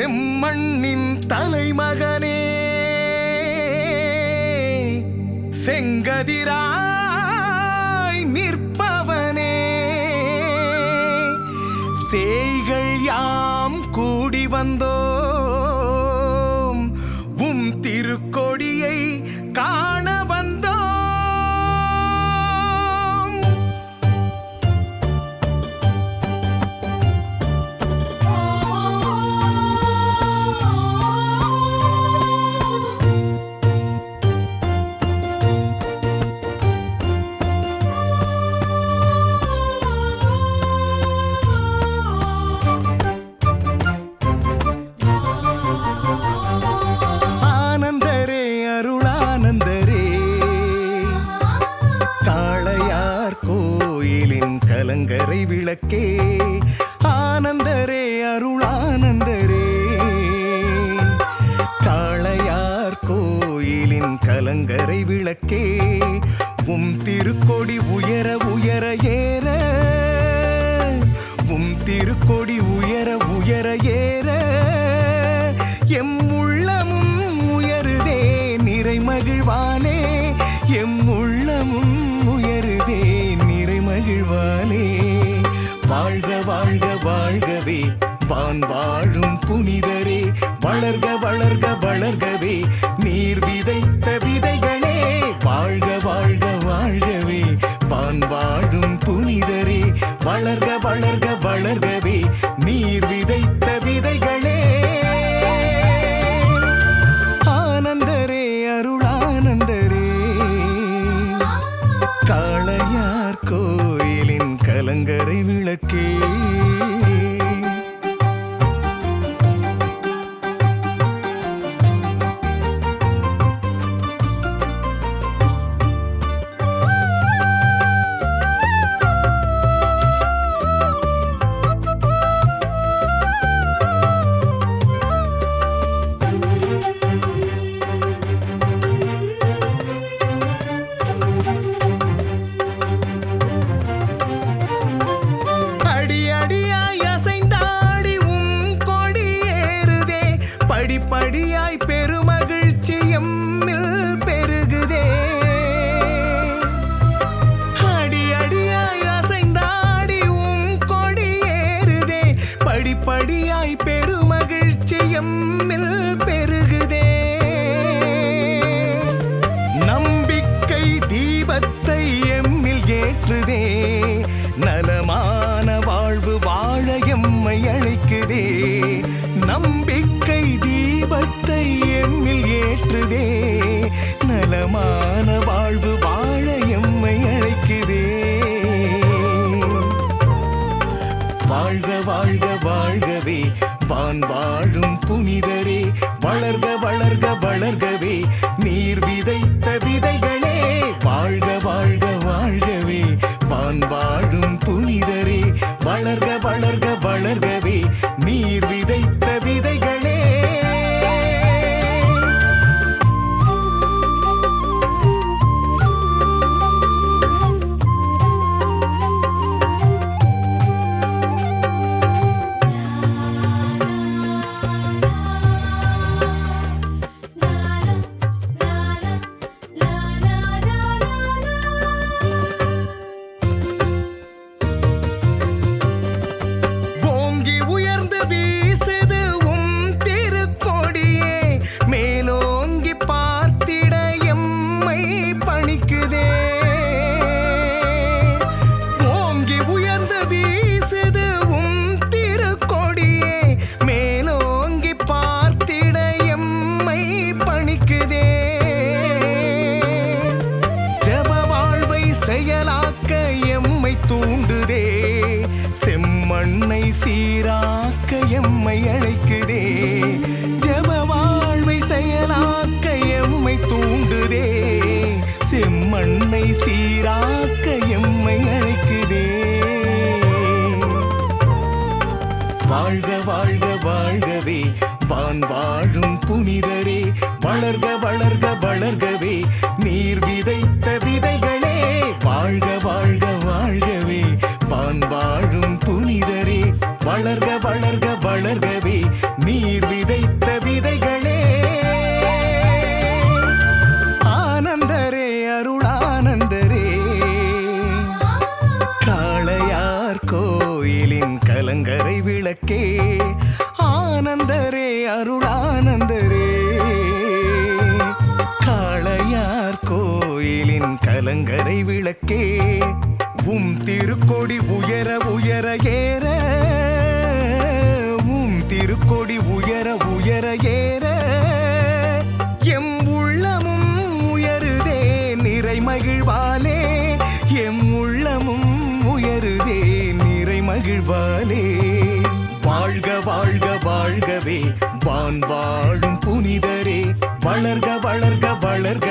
செம்மண்ணின் தலைமகனே செங்கதிராய் நிற்பவனே. செய்கள் யாம் கூடி வந்தோ கலங்கரை விளக்கே. ஆனந்தரே அருளானந்தரே. காளையார் கோயிலின் கலங்கரை விளக்கே. உம் திருக்கொடி உயர உயர ஏற. உம் திருக்கொடி உயர உயர ஏற. எம் உள்ளமும் உயருதே நிறை மகிழ்வானே. எம் உள்ளமும் உயருதே. மகிழ்வானே வாழ்க வாழ்க வாழ்கவே. வான் வாழும் புனிதரே. வளர்க வளர்க வளர்கவே. நீர் விதைத்த விதைகளே. வாழ்க வாழ்க வாழ்கவே. வான் வாழும் புனிதரே. வளர்க வளர்க வளர்கவே. விளக்கே பாளையம் செயலாக்க எம்மை தூண்டுதே. செம்மண்ணை சீராக்க எம்மை அழைக்குதே. ஜப வாழ்வை செயலாக்க எம்மை தூண்டுதே. செம்மண்ணை சீராக்க எம்மை அழைக்குதே. வாழ்க வாழ்க வாழ்கவே. வான் வாழும் புனிதரே. வளர்க வளர்க வளர்கவே. வளர்கவே நீர் விதைத்த விதைகளே. ஆனந்தரே அருளானந்தரே. காளையார் கோயிலின் கலங்கரை விளக்கே. ஆனந்தரே அருளானந்தரே. காளையார் கோயிலின் கலங்கரை விளக்கே. உம் திருக்கொடி உயர உயர ஏற. திருக்கொடி உயர உயர ஏற. எம் உள்ளமும் உயருதே நிறை மகிழ்வாலே. எம் உள்ளமும் உயருதே நிறை மகிழ்வாலே. வாழ்க வாழ்க வாழ்கவே. வான் வாழும் புனிதரே. வளர்க வளர்க வளர்க.